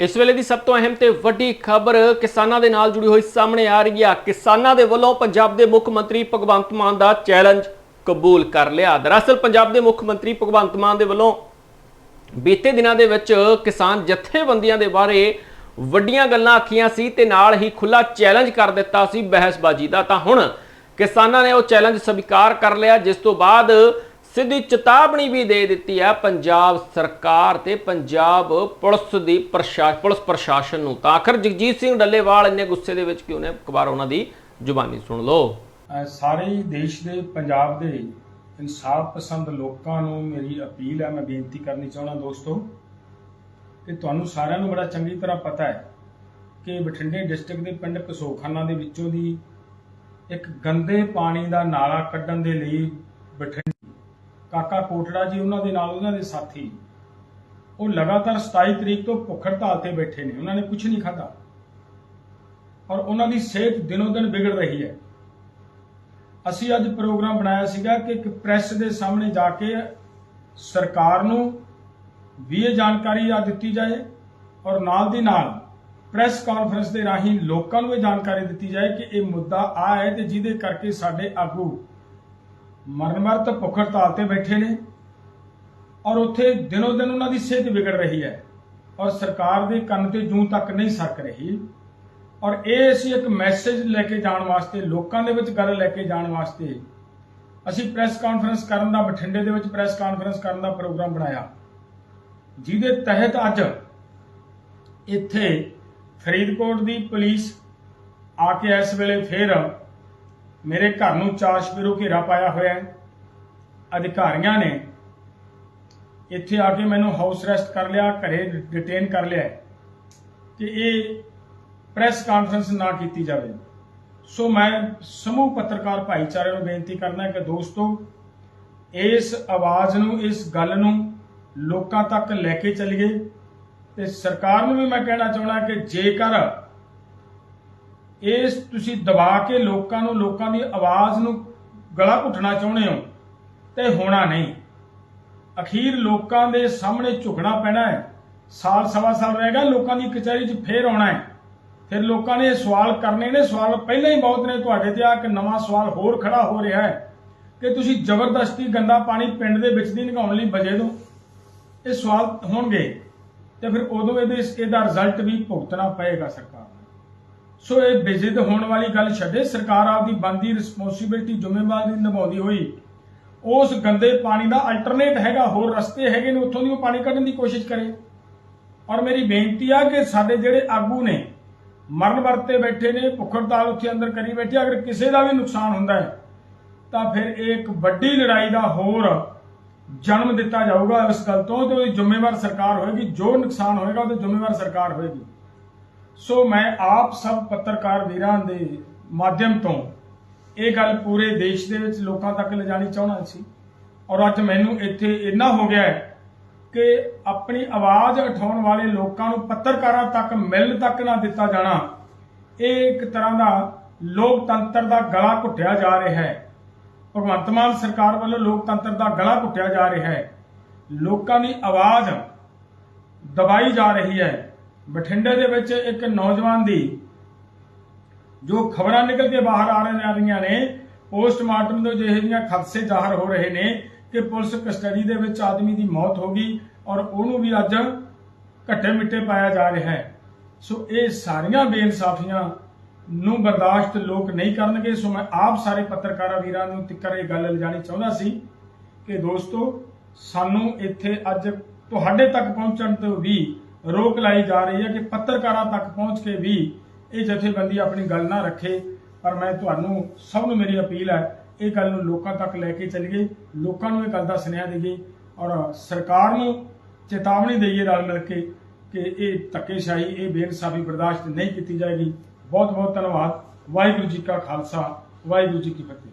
ਇਸ ਵੇਲੇ ਦੀ ਸਭ ਤੋਂ ਅਹਿਮ ਤੇ ਵੱਡੀ ਖਬਰ ਕਿਸਾਨਾਂ ਦੇ ਨਾਲ ਜੁੜੀ ਹੋਈ ਸਾਹਮਣੇ ਆ ਰਹੀ ਹੈ ਕਿਸਾਨਾਂ ਦੇ ਵੱਲੋਂ ਪੰਜਾਬ ਦੇ ਮੁੱਖ ਮੰਤਰੀ ਭਗਵੰਤ ਮਾਨ ਦਾ ਚੈਲੰਜ ਕਬੂਲ ਕਰ ਲਿਆ। ਦਰਅਸਲ ਪੰਜਾਬ ਦੇ ਮੁੱਖ ਮੰਤਰੀ ਭਗਵੰਤ ਮਾਨ ਦੇ ਵੱਲੋਂ ਬੀਤੇ ਦਿਨਾਂ ਦੇ ਵਿੱਚ ਕਿਸਾਨ ਜਥੇਬੰਦੀਆਂ ਦੇ ਬਾਰੇ ਵੱਡੀਆਂ ਗੱਲਾਂ ਆਖੀਆਂ ਸੀ ਤੇ ਨਾਲ ਹੀ ਖੁੱਲਾ ਚੈਲੰਜ ਕਰ ਦਿੱਤਾ ਸੀ ਬਹਿਸਬਾਜ਼ੀ ਦਾ। ਤਾਂ ਹੁਣ ਕਿਸਾਨਾਂ ਨੇ ਉਹ ਚੈਲੰਜ ਸਵੀਕਾਰ ਕਰ ਲਿਆ, ਜਿਸ ਤੋਂ ਬਾਅਦ ਸਿੱਧੀ ਚੇਤਾਵਨੀ ਵੀ ਦੇ ਦਿੱਤੀ ਹੈ ਪੰਜਾਬ ਸਰਕਾਰ ਤੇ ਪੰਜਾਬ ਪੁਲਿਸ ਦੀ ਪ੍ਰਸ਼ਾਸਨ ਪੁਲਿਸ ਪ੍ਰਸ਼ਾਸਨ ਨੂੰ। ਤਾਂ ਆਖਰ ਜਗਜੀਤ ਸਿੰਘ ਡੱਲੇਵਾਲ ਇੰਨੇ ਗੁੱਸੇ ਦੇ ਵਿੱਚ ਕਿਉਂ ਨੇ? ਇੱਕ ਵਾਰ ਉਹਨਾਂ ਦੀ ਜ਼ੁਬਾਨੀ ਸੁਣ ਲਓ। ਸਾਰੇ ਦੇਸ਼ ਦੇ, ਪੰਜਾਬ ਦੇ ਇਨਸਾਫ ਪਸੰਦ ਲੋਕਾਂ ਨੂੰ ਮੇਰੀ ਅਪੀਲ ਹੈ, ਮੈਂ ਬੇਨਤੀ ਕਰਨੀ ਚਾਹੁੰਦਾ ਦੋਸਤੋ, ਕਿ ਤੁਹਾਨੂੰ ਸਾਰਿਆਂ ਨੂੰ ਬੜਾ ਚੰਗੀ ਤਰ੍ਹਾਂ ਪਤਾ ਹੈ ਕਿ ਬਠਿੰਡੇ ਡਿਸਟ੍ਰਿਕਟ ਦੇ ਪਿੰਡ ਕਸੋਖਾਨਾ ਦੇ ਵਿੱਚੋਂ ਦੀ ਇੱਕ ਗੰਦੇ ਪਾਣੀ ਦਾ ਨਾਲਾ ਕੱਢਣ ਦੇ ਲਈ ਬਠਿੰਡੇ ਕਾਕਾ ਕੋਟੜਾ ਜੀ ਉਹਨਾਂ ਦੇ ਨਾਲ ਉਹਨਾਂ ਦੇ ਸਾਥੀ। ਉਹ ਲਗਾਤਾਰ 27 ਤਰੀਕ ਤੋਂ ਭੁੱਖ ਹੜਤਾਲ ਤੇ ਬੈਠੇ ਨੇ। ਉਹਨਾਂ ਨੇ ਕੁਝ ਨਹੀਂ ਖਾਧਾ। ਔਰ ਉਹਨਾਂ ਦੀ ਸਿਹਤ ਦਿਨੋ ਦਿਨ ਵਿਗੜ ਰਹੀ ਹੈ। ਅਸੀਂ ਅੱਜ ਪ੍ਰੋਗਰਾਮ ਬਣਾਇਆ ਸੀਗਾ ਕਿ ਇੱਕ ਪ੍ਰੈਸ ਦੇ ਸਾਹਮਣੇ ਜਾ ਕੇ ਸਰਕਾਰ ਨੂੰ ਵੀ ਇਹ ਜਾਣਕਾਰੀ ਆ ਦਿੱਤੀ ਜਾਏ ਔਰ ਨਾਲ ਦੀ ਨਾਲ ਪ੍ਰੈਸ ਕਾਨਫਰੰਸ ਦੇ ਰਾਹੀਂ ਲੋਕਾਂ ਨੂੰ ਇਹ ਜਾਣਕਾਰੀ ਦਿੱਤੀ ਜਾਏ ਕਿ ਇਹ ਮੁੱਦਾ ਆ ਹੈ ਤੇ ਜਿਹਦੇ ਕਰਕੇ ਸਾਡੇ ਆਗੂ ਮਰਨ ਮਰਤ ਭੁੱਖ ਹੜਤਾਲ ਤੇ ਬੈਠੇ ਨੇ ਔਰ ਉੱਥੇ ਦਿਨੋ ਦਿਨ ਉਹਨਾਂ ਦੀ ਸਿਹਤ ਵਿਗੜ ਰਹੀ ਹੈ ਔਰ ਸਰਕਾਰ ਦੇ ਕੰਨ ਤੇ ਜੂੰ ਤੱਕ ਨਹੀਂ ਸਰਕ ਰਹੀ ਔਰ ਇਹ ਅਸੀਂ ਇੱਕ ਮੈਸੇਜ ਲੈ ਕੇ ਜਾਣ ਵਾਸਤੇ, ਲੋਕਾਂ ਦੇ ਵਿੱਚ ਗੱਲ ਲੈ ਕੇ ਜਾਣ ਵਾਸਤੇ ਅਸੀਂ ਪ੍ਰੈਸ ਕਾਨਫਰੰਸ ਕਰਨ ਦਾ, ਬਠਿੰਡੇ ਦੇ ਵਿੱਚ ਪ੍ਰੈਸ ਕਾਨਫਰੰਸ ਕਰਨ ਦਾ ਪ੍ਰੋਗਰਾਮ ਬਣਾਇਆ। ਜਿਹਦੇ ਤਹਿਤ ਅੱਜ ਇੱਥੇ ਫਰੀਦਕੋਟ ਦੀ ਪੁਲਿਸ ਆ ਕੇ ਇਸ ਵੇਲੇ ਫੇਰ ਮੇਰੇ ਘਰ ਨੂੰ ਚਾਸ਼ਪੀਰੋ ਘੇਰਾ ਪਾਇਆ ਹੋਇਆ ਹੈ। ਅਧਿਕਾਰੀਆਂ ਨੇ ਇੱਥੇ ਆ ਕੇ ਮੈਨੂੰ ਹਾਊਸ ਅਰੈਸਟ ਕਰ ਲਿਆ, ਘਰੇ ਡਿਟੇਨ ਕਰ ਲਿਆ ਕਿ ਇਹ ਪ੍ਰੈਸ ਕਾਨਫਰੰਸ ਨਾ ਕੀਤੀ ਜਾਵੇ। ਸੋ ਮੈਂ ਸਮੂਹ ਪੱਤਰਕਾਰ ਭਾਈਚਾਰੇ ਨੂੰ ਬੇਨਤੀ ਕਰਨਾ ਕਿ ਦੋਸਤੋ, ਇਸ ਆਵਾਜ਼ ਨੂੰ, ਇਸ ਗੱਲ ਨੂੰ ਲੋਕਾਂ ਤੱਕ ਲੈ ਕੇ ਚੱਲੀਏ ਤੇ ਸਰਕਾਰ ਨੂੰ ਵੀ ਮੈਂ ਕਹਿਣਾ ਚਾਹੁੰਦਾ ਕਿ ਜੇਕਰ ਇਸ ਤੁਸੀਂ ਦਬਾ ਕੇ ਲੋਕਾਂ ਨੂੰ, ਲੋਕਾਂ ਦੀ ਆਵਾਜ਼ ਨੂੰ ਗਲਾ ਘੁੱਟਣਾ ਚਾਹੁੰਦੇ ਹੋ, ਤੇ ਹੋਣਾ ਨਹੀਂ। ਅਖੀਰ ਲੋਕਾਂ ਦੇ ਸਾਹਮਣੇ ਝੁਕਣਾ ਪੈਣਾ ਹੈ। ਸਾਲ, ਸਵਾ ਸਾਲ ਰਹੇਗਾ ਲੋਕਾਂ ਦੀ ਕਚਹਿਰੀ 'ਚ ਫੇਰ ਆਉਣਾ ਹੈ। ਫਿਰ ਲੋਕਾਂ ਨੇ ਇਹ ਸਵਾਲ ਕਰਨੇ ਨੇ, ਸਵਾਲ ਪਹਿਲਾਂ ਹੀ ਬਹੁਤ ਨੇ ਤੁਹਾਡੇ ਤੇ ਆ ਕਿ ਨਵਾਂ ਸਵਾਲ ਹੋਰ ਖੜਾ ਹੋ ਰਿਹਾ ਹੈ। ਕਿ ਤੁਸੀਂ ਜ਼ਬਰਦਸਤੀ ਗੰਦਾ ਪਾਣੀ ਪਿੰਡ ਦੇ ਵਿੱਚ ਦੀ ਨਿਕਾਉਣ ਲਈ ਵਜੇ ਦੋ ਇਹ ਸਵਾਲ ਹੋਣਗੇ, ਤੇ ਫਿਰ ਉਦੋਂ ਇਹਦੇ ਇਹਦਾ ਰਿਜ਼ਲਟ ਵੀ ਭੁਗਤਣਾ ਪਏਗਾ ਸਰਕਾਰ। ਸੋ ਇਹ ਬੇਜ਼ਿਦ ਹੋਣ ਵਾਲੀ ਗੱਲ ਛੱਡੇ, ਸਰਕਾਰ ਆਪਦੀ ਬੰਦੀ ਰਿਸਪੌਂਸਿਬਿਲਟੀ ਜ਼ਿੰਮੇਵਾਰੀ ਨਿਭਾਉਂਦੀ ਹੋਈ। ਉਸ ਗੰਦੇ ਪਾਣੀ ਦਾ ਅਲਟਰਨੇਟ ਹੈਗਾ, ਹੋਰ ਰਸਤੇ ਹੈਗੇ ਨੇ, ਉੱਥੋਂ ਦੀ ਉਹ ਪਾਣੀ ਕੱਢਣ ਦੀ ਕੋਸ਼ਿਸ਼ ਕਰੇ। ਔਰ ਮੇਰੀ ਬੇਨਤੀ ਆ ਕਿ ਸਾਡੇ ਜਿਹੜੇ ਆਗੂ ਨੇ, ਮਰਨ ਵਰਤੇ ਬੈਠੇ ਨੇ ਭੁੱਖ ਹੜਤਾਲ ਉੱਥੇ ਅੰਦਰ ਕਰੀ ਬੈਠੇ, ਅਗਰ ਕਿਸੇ ਦਾ ਵੀ ਨੁਕਸਾਨ ਹੁੰਦਾ ਹੈ, ਤਾਂ ਫਿਰ ਇਹ ਇੱਕ ਵੱਡੀ ਲੜਾਈ ਦਾ ਹੋਰ ਜਨਮ ਦਿੱਤਾ ਜਾਊਗਾ ਇਸ ਗੱਲ ਤੋਂ ਤੇ ਉਹਦੀ ਜ਼ਿੰਮੇਵਾਰ ਸਰਕਾਰ ਹੋਏਗੀ, ਜੋ ਨੁਕਸਾਨ ਹੋਏਗਾ, ਉਹਦੀ ਜ਼ਿੰਮੇਵਾਰ ਸਰਕਾਰ ਹੋਏਗੀ। ਸੋ ਮੈਂ ਆਪ ਸਭ ਪੱਤਰਕਾਰ ਵੀਰਾਂ ਦੇ ਮਾਧਿਅਮ ਤੋਂ ਇਹ ਗੱਲ ਪੂਰੇ ਦੇਸ਼ ਦੇ ਵਿੱਚ ਲੋਕਾਂ ਤੱਕ ਲਿਜਾਣੀ ਚਾਹੁੰਦਾ ਸੀ। ਔਰ ਅੱਜ ਮੈਨੂੰ ਇੱਥੇ ਇੰਨਾ ਹੋ ਗਿਆ ਕਿ ਆਪਣੀ ਆਵਾਜ਼ ਉਠਾਉਣ ਵਾਲੇ ਲੋਕਾਂ ਨੂੰ ਪੱਤਰਕਾਰਾਂ ਤੱਕ ਮਿਲਣ ਤੱਕ ਨਾ ਦਿੱਤਾ ਜਾਣਾ, ਇਹ ਇੱਕ ਤਰ੍ਹਾਂ ਦਾ ਲੋਕਤੰਤਰ ਦਾ ਗਲਾ ਘੁੱਟਿਆ ਜਾ ਰਿਹਾ ਹੈ। ਭਗਵੰਤ ਮਾਨ ਸਰਕਾਰ ਵੱਲੋਂ ਲੋਕਤੰਤਰ ਦਾ ਗਲਾ ਘੁੱਟਿਆ ਜਾ ਰਿਹਾ ਹੈ। ਲੋਕਾਂ ਦੀ ਆਵਾਜ਼ ਦਬਾਈ ਜਾ ਰਹੀ ਹੈ। ਬਠਿੰਡੇ ਦੇ ਵਿੱਚ ਇੱਕ ਨੌਜਵਾਨ ਦੀ ਜੋ ਖਬਰਾਂ ਨਿਕਲ ਕੇ ਬਾਹਰ ਆ ਰਹੀਆਂ ਨੇ, ਪੋਸਟਮਾਰਟਮ ਤੋਂ ਜਿਹੇ ਖਦਸੇ ਜ਼ਾਹਰ ਹੋ ਰਹੇ ਨੇ ਕਿ ਪੁਲਿਸ ਕਸਟਡੀ ਦੇ ਵਿੱਚ ਆਦਮੀ ਦੀ ਮੌਤ ਹੋ ਗਈ ਔਰ ਉਹਨੂੰ ਵੀ ਅੱਜ ਘੱਟੇ ਮਿੱਟੇ ਪਾਇਆ ਜਾ ਰਿਹਾ ਹੈ। ਸੋ ਇਹ ਸਾਰੀਆਂ ਬੇਇਨਸਾਫੀਆਂ ਨੂੰ ਬਰਦਾਸ਼ਤ ਲੋਕ ਨਹੀਂ ਕਰਨਗੇ। ਸੋ ਮੈਂ ਆਪ ਸਾਰੇ ਪੱਤਰਕਾਰਾਂ ਵੀਰਾਂ ਨੂੰ ਤਿੱਕਰ ਇਹ ਗੱਲ ਲਿਜਾਣੀ ਚਾਹੁੰਦਾ ਸੀ ਕਿ ਦੋਸਤੋ, ਸਾਨੂੰ ਇੱਥੇ ਅੱਜ ਤੁਹਾਡੇ ਤੱਕ ਪਹੁੰਚਣ ਤੋਂ ਵੀ ਰੋਕ ਲਾਈ ਜਾ ਰਹੀ ਹੈ ਕਿ ਪੱਤਰਕਾਰਾਂ ਤੱਕ ਪਹੁੰਚ ਕੇ ਵੀ ਇਹ ਜਥੇਬੰਦੀ ਆਪਣੀ ਗੱਲ ਨਾ ਰੱਖੇ। ਪਰ ਮੈਂ ਤੁਹਾਨੂੰ ਸਭ ਨੂੰ ਮੇਰੀ ਅਪੀਲ ਹੈ, ਇਹ ਗੱਲ ਨੂੰ ਲੋਕਾਂ ਤੱਕ ਲੈ ਕੇ ਚੱਲੀਏ, ਲੋਕਾਂ ਨੂੰ ਇਹ ਗੱਲ ਦਾ ਸੁਨੇਹਾ ਦੇਈਏ ਔਰ ਸਰਕਾਰ ਨੂੰ ਚੇਤਾਵਨੀ ਦੇਈਏ ਰਲ ਮਿਲ ਕੇ ਕਿ ਇਹ ਧੱਕੇਸ਼ਾਹੀ, ਇਹ ਬੇਇਨਸਾਫੀ ਬਰਦਾਸ਼ਤ ਨਹੀਂ ਕੀਤੀ ਜਾਏਗੀ। ਬਹੁਤ ਬਹੁਤ ਧੰਨਵਾਦ। ਵਾਹਿਗੁਰੂ ਜੀ ਕਾ ਖਾਲਸਾ, ਵਾਹਿਗੁਰੂ ਜੀ ਕੀ ਫਤਿਹ।